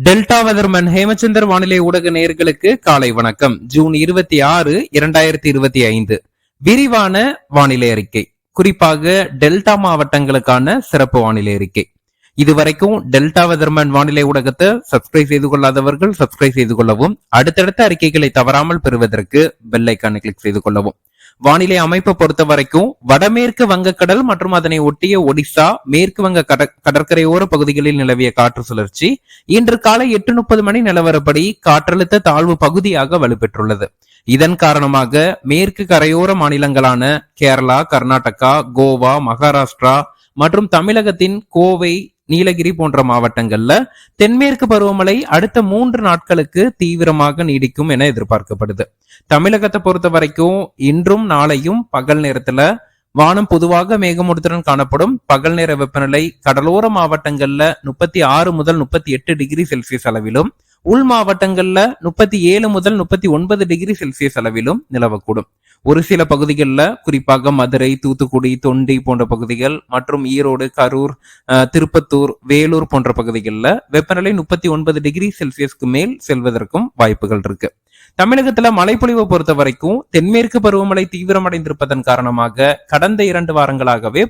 Delta weatherman Hemachandar வானிலை ஊடக நேயர்களுக்கு காலை வணக்கம். ஜூன் இருபத்தி ஆறு இரண்டாயிரத்தி இருபத்தி ஐந்து. விரிவான வானிலை அறிக்கை. குறிப்பாக டெல்டா மாவட்டங்களுக்கான சிறப்பு வானிலை அறிக்கை. இதுவரைக்கும் டெல்டா வெதர்மன் வானிலை ஊடகத்தை சப்ஸ்கிரைப் செய்து கொள்ளாதவர்கள் சப்ஸ்கிரைப் செய்து கொள்ளவும் அடுத்தடுத்த அறிக்கைகளை தவறாமல் பெறுவதற்கு பெல்லைக்கான கிளிக் செய்து கொள்ளவும். வானிலை அமைப்பை பொறுத்த வரைக்கும் வடமேற்கு வங்கக்கடல் மற்றும் அதனை ஒட்டிய ஒடிசா மேற்கு வங்க கடற்கரையோர பகுதிகளில் நிலவிய காற்று சுழற்சி. இன்று காலை எட்டு முப்பது மணி நிலவரப்படி காற்றழுத்த தாழ்வு பகுதியாக வலுப்பெற்றுள்ளது. இதன் காரணமாக மேற்கு கரையோர மாநிலங்களான கேரளா கர்நாடகா கோவா மகாராஷ்டிரா மற்றும் தமிழகத்தின் கோவை நீலகிரி போன்ற மாவட்டங்கள்ல தென்மேற்கு பருவமழை அடுத்த மூன்று நாட்களுக்கு தீவிரமாக நீடிக்கும் என எதிர்பார்க்கப்படுது. தமிழகத்தை பொறுத்த வரைக்கும் இன்றும் நாளையும் பகல் நேரத்துல வானம் பொதுவாக மேகமூட்டத்துடன் காணப்படும். பகல் நேர வெப்பநிலை கடலோர மாவட்டங்கள்ல முப்பத்தி ஆறு முதல் முப்பத்தி எட்டு டிகிரி செல்சியஸ் அளவிலும் உள் மாவட்டங்கள்ல முப்பத்தி ஏழு முதல் முப்பத்தி ஒன்பது டிகிரி செல்சியஸ் அளவிலும் நிலவக்கூடும். ஒரு சில பகுதிகளில் குறிப்பாக மதுரை தூத்துக்குடி தொண்டி போன்ற பகுதிகள் மற்றும் ஈரோடு கரூர் திருப்பத்தூர் வேலூர் போன்ற பகுதிகளில் வெப்பநிலை முப்பத்தி ஒன்பது டிகிரி செல்சியஸ்க்கு மேல் செல்வதற்கும் வாய்ப்புகள் இருக்கு. தமிழகத்துல மழைப்பொழிவை பொறுத்த வரைக்கும் தென்மேற்கு பருவமழை தீவிரமடைந்திருப்பதன் காரணமாக கடந்த இரண்டு வாரங்களாகவே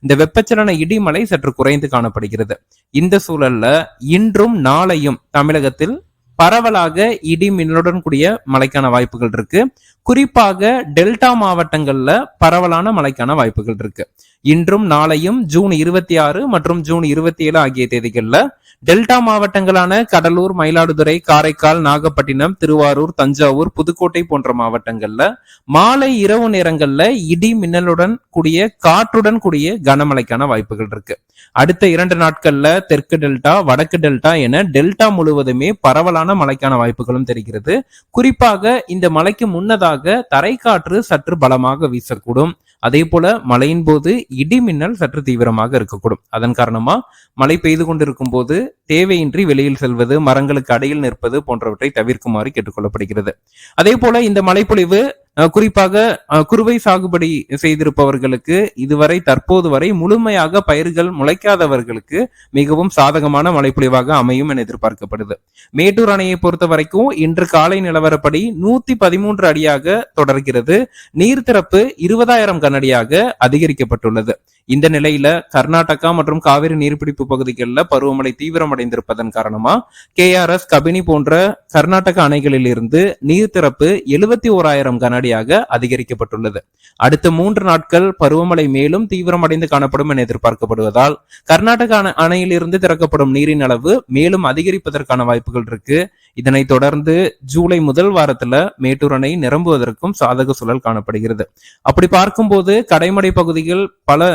இந்த வெப்பச்சலன இடிமலை சற்று குறைந்து காணப்படுகிறது. இந்த சூழல்ல இன்றும் நாளையும் தமிழகத்தில் பரவலாக இடி மின்னலுடன் கூடிய மழைக்கான வாய்ப்புகள் இருக்கு. குறிப்பாக டெல்டா மாவட்டங்கள்ல பரவலான மழைக்கான வாய்ப்புகள் இருக்கு. இன்றும் நாளையும் ஜூன் இருபத்தி ஆறு மற்றும் ஜூன் இருபத்தி ஏழு ஆகிய தேதிகளில் டெல்டா மாவட்டங்களான கடலூர் மயிலாடுதுறை காரைக்கால் நாகப்பட்டினம் திருவாரூர் தஞ்சாவூர் புதுக்கோட்டை போன்ற மாவட்டங்கள்ல மாலை இரவு நேரங்கள்ல இடி மின்னலுடன் கூடிய காற்றுடன் கூடிய கனமழைக்கான வாய்ப்புகள் இருக்கு. அடுத்த இரண்டு நாட்கள்ல தெற்கு டெல்டா வடக்கு டெல்டா என டெல்டா முழுவதுமே பரவலான மழைக்கான வாய்ப்புகளும் தெரிகிறது. குறிப்பாக இந்த மழைக்கு முன்னதாக தரைக்காற்று சற்று பலமாக வீசக்கூடும். அதே போல மழையின் போது இடி மின்னல் சற்று தீவிரமாக இருக்கக்கூடும். அதன் காரணமா மழை பெய்து கொண்டிருக்கும் போது தேவையின்றி வெளியில் செல்வது மரங்களுக்கு அடையில் நிற்பது போன்றவற்றை தவிர்க்குமாறு கேட்டுக்கொள்ளப்படுகிறது. அதே போல இந்த மழைப்பொழிவு குறிப்பாக குறுவை சாகுபடி செய்திருப்பவர்களுக்கு இதுவரை தற்போது வரை முழுமையாக பயிர்கள் முளைக்காதவர்களுக்கு மிகவும் சாதகமான மழைப்பொழிவாக அமையும் என எதிர்பார்க்கப்படுது. மேட்டூர் அணையை பொறுத்த வரைக்கும் இன்று காலை நிலவரப்படி நூத்தி பதிமூன்று அடியாக தொடர்கிறது. நீர்த்திறப்பு இருபதாயிரம் கனடியாக அதிகரிக்கப்பட்டுள்ளது. இந்த நிலையில கர்நாடகா மற்றும் காவிரி நீர்பிடிப்பு பகுதிகளில் பருவமழை தீவிரமடைந்திருப்பதன் காரணமா கேஆர்எஸ் கபினி போன்ற கர்நாடக அணைகளில் இருந்து நீர் திறப்பு எழுபத்தி ஓராயிரம் கனஅடியாக அதிகரிக்கப்பட்டுள்ளது. அடுத்த மூன்று நாட்கள் பருவமழை மேலும் தீவிரமடைந்து காணப்படும் என எதிர்பார்க்கப்படுவதால் கர்நாடக அணையிலிருந்து திறக்கப்படும் நீரின் அளவு மேலும் அதிகரிப்பதற்கான வாய்ப்புகள் இருக்கு. இதனைத் தொடர்ந்து ஜூலை முதல் வாரத்துல மேட்டூர் அணை நிரம்புவதற்கும் சாதக சூழல் காணப்படுகிறது. அப்படி பார்க்கும்போது கடைமடை பகுதிகள் பல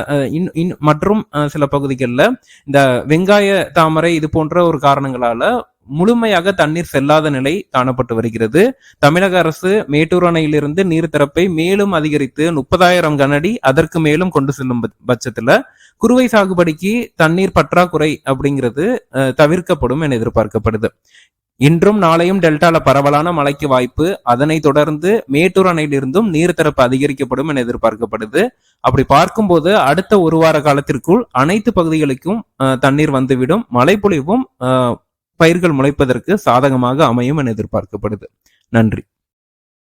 மற்றும் சில பகுதிகளில் இந்த வெங்காய தாமரை இது போன்ற ஒரு காரணங்களால முழுமையாக தண்ணீர் செல்லாத நிலை காணப்பட்டு வருகிறது. தமிழக அரசு மேட்டூர் அணையிலிருந்து நீர் திறப்பை மேலும் அதிகரித்து முப்பதாயிரம் கனடி அதற்கு மேலும் கொண்டு செல்லும் பட்சத்துல குறுவை சாகுபடிக்கு தண்ணீர் பற்றாக்குறை அப்படிங்கிறது தவிர்க்கப்படும் என எதிர்பார்க்கப்படுது. இன்றும் நாளையும் டெல்டால பரவலான மழைக்கு வாய்ப்பு. அதனை தொடர்ந்து மேட்டூர் அணையிலிருந்தும் நீர் திறப்பு அதிகரிக்கப்படும் என எதிர்பார்க்கப்படுது. அப்படி பார்க்கும்போது அடுத்த ஒரு வார காலத்திற்குள் அனைத்து பகுதிகளுக்கும் தண்ணீர் வந்துவிடும். மழைப்பொழிவும் பயிர்கள் முளைப்பதற்கு சாதகமாக அமையும் என எதிர்பார்க்கப்படுது. நன்றி.